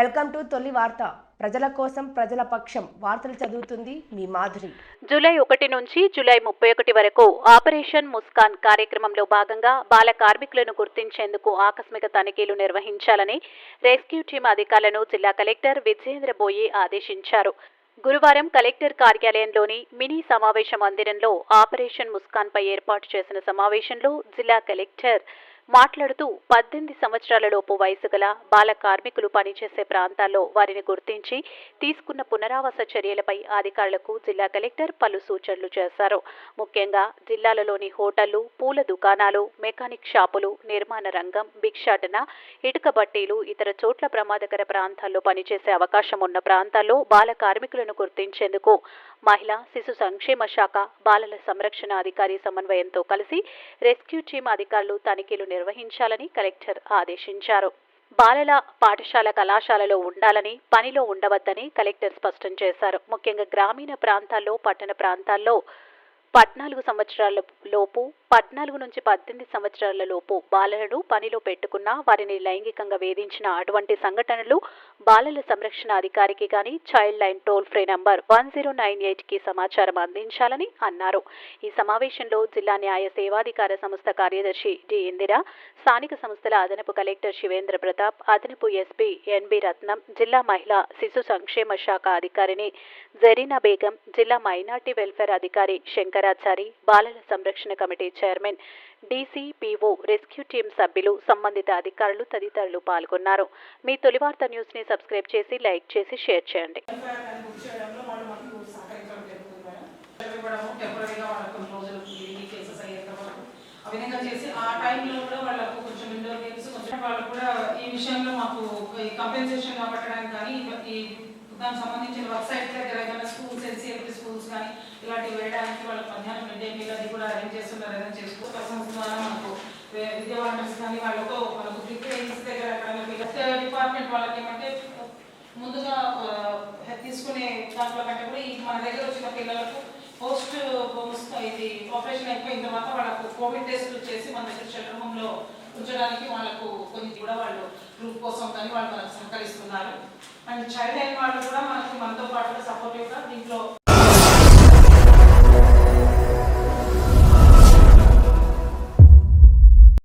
Welcome to తొలి వార్త. ప్రజల కోసం ప్రజల పక్షం వార్తలు చదువుతుంది మీ మాధురి. జూలై ఒకటి నుంచి జూలై ముప్పై ఒకటి వరకు ఆపరేషన్ ముస్కాన్ కార్యక్రమంలో భాగంగా బాల కార్మికులను గుర్తించేందుకు ఆకస్మిక తనిఖీలు నిర్వహించాలని రెస్క్యూ టీం అధికారులను జిల్లా కలెక్టర్ విజయేంద్ర బోయి ఆదేశించారు. గురువారం కలెక్టర్ కార్యాలయంలోని మినీ సమావేశ మందిరంలో ఆపరేషన్ ముస్కాన్ పై ఏర్పాటు చేసిన సమావేశంలో జిల్లా కలెక్టర్ మాట్లాడుతూ పద్దెనిమిది సంవత్సరాలలోపు వయసు గల బాల కార్మికులు పనిచేసే ప్రాంతాల్లో వారిని గుర్తించి తీసుకున్న పునరావాస చర్యలపై అధికారులకు జిల్లా కలెక్టర్ పలు సూచనలు చేశారు. ముఖ్యంగా జిల్లాలలోని హోటళ్ళు పూల దుకాణాలు మెకానిక్ షాపులు నిర్మాణ రంగం భిక్షాటన ఇటుక బట్టీలు ఇతర చోట్ల ప్రమాదకర ప్రాంతాల్లో పనిచేసే అవకాశం ఉన్న ప్రాంతాల్లో బాల కార్మికులను గుర్తించేందుకు మహిళా శిశు సంక్షేమ శాఖ బాలల సంరక్షణ అధికారి సమన్వయంతో కలిసి రెస్క్యూ టీం అధికారులు తనిఖీలు నిర్వహించాలని కలెక్టర్ ఆదేశించారు. బాలల పాఠశాల కళాశాలలో ఉండాలని పనిలో ఉండవద్దని కలెక్టర్ స్పష్టం చేశారు. ముఖ్యంగా గ్రామీణ ప్రాంతాల్లో పట్టణ ప్రాంతాల్లో పద్నాలుగు సంవత్సరాల లోపు పద్నాలుగు నుంచి పద్దెనిమిది సంవత్సరాల లోపు బాలలను పనిలో పెట్టుకున్న వారిని లైంగికంగా వేధించిన అటువంటి సంఘటనలు బాలల సంరక్షణ అధికారికి గాని child line toll free number one zero nine ఎయిట్కి సమాచారం అందించాలని అన్నారు. ఈ సమావేశంలో జిల్లా న్యాయ సేవాధికార సంస్థ కార్యదర్శి డి ఇందిర స్థానిక సంస్థల అదనపు కలెక్టర్ శివేంద్ర ప్రతాప్ అదనపు ఎస్పీ ఎన్బి రత్నం జిల్లా మహిళా శిశు సంక్షేమ శాఖ అధికారిని జరీనా బేగం జిల్లా మైనార్టీ వెల్ఫేర్ అధికారి శంకర్ శంకరాచారి బాలల సంరక్షణ committee chairman DCPO rescue team సభ్యులు సంబంధిత అధికారులు తదితరులు పాల్గొన్నారు. మీ తొలివార్త న్యూస్ని సబ్స్క్రైబ్ చేసి లైక్ చేసి షేర్ చేయండి. వాళ్ళు ఆ విధంగా చేసి ఆ టైంలో కూడా వాళ్ళకు కొంచెం ఇండోర్ గేమ్స్ కొంచెం కూడా ఈ విషయంలో మాకు కంపెన్సేషన్ పట్టడానికి కానీ ఈ దానికి సంబంధించిన వెబ్సైట్ దగ్గర ఏదైనా స్కూల్స్ ఎన్సీఎఫ్టీ స్కూల్స్ కానీ ఇలాంటివి వేయడానికి వాళ్ళ మధ్యాహ్నం మిడ్ డే మీల్ అది కూడా అరేంజ్ చేస్తున్నారు ఏదైనా చేసుకో. పర్సన్స్ ద్వారా మనకు వే- విద్యా కానీ వాళ్ళతో మనకు ట్రైనింగ్స్ దగ్గర ఎక్కడ డిపార్ట్మెంట్ వాళ్ళకి ఏమంటే ముందుగా తీసుకునే దాంట్లో కంటే కూడా ఈ మన దగ్గర వచ్చిన పిల్లలకు పోస్ట్ ఇది ఆపరేషన్ అయిపోయిన తర్వాత వాళ్ళకు కోవిడ్ టెస్ట్ చేసి మన దగ్గర షెల్టర్ హోమ్లో ఉంచడానికి వాళ్ళకు కొన్ని కూడా వాళ్ళు గ్రూప్ కోసం కానీ వాళ్ళు మనకు సహకరిస్తున్నారు. అండ్ చైల్డ్ అయిన వాళ్ళు కూడా మనకు మనతో పాటుగా సపోర్టివ్గా దీంట్లో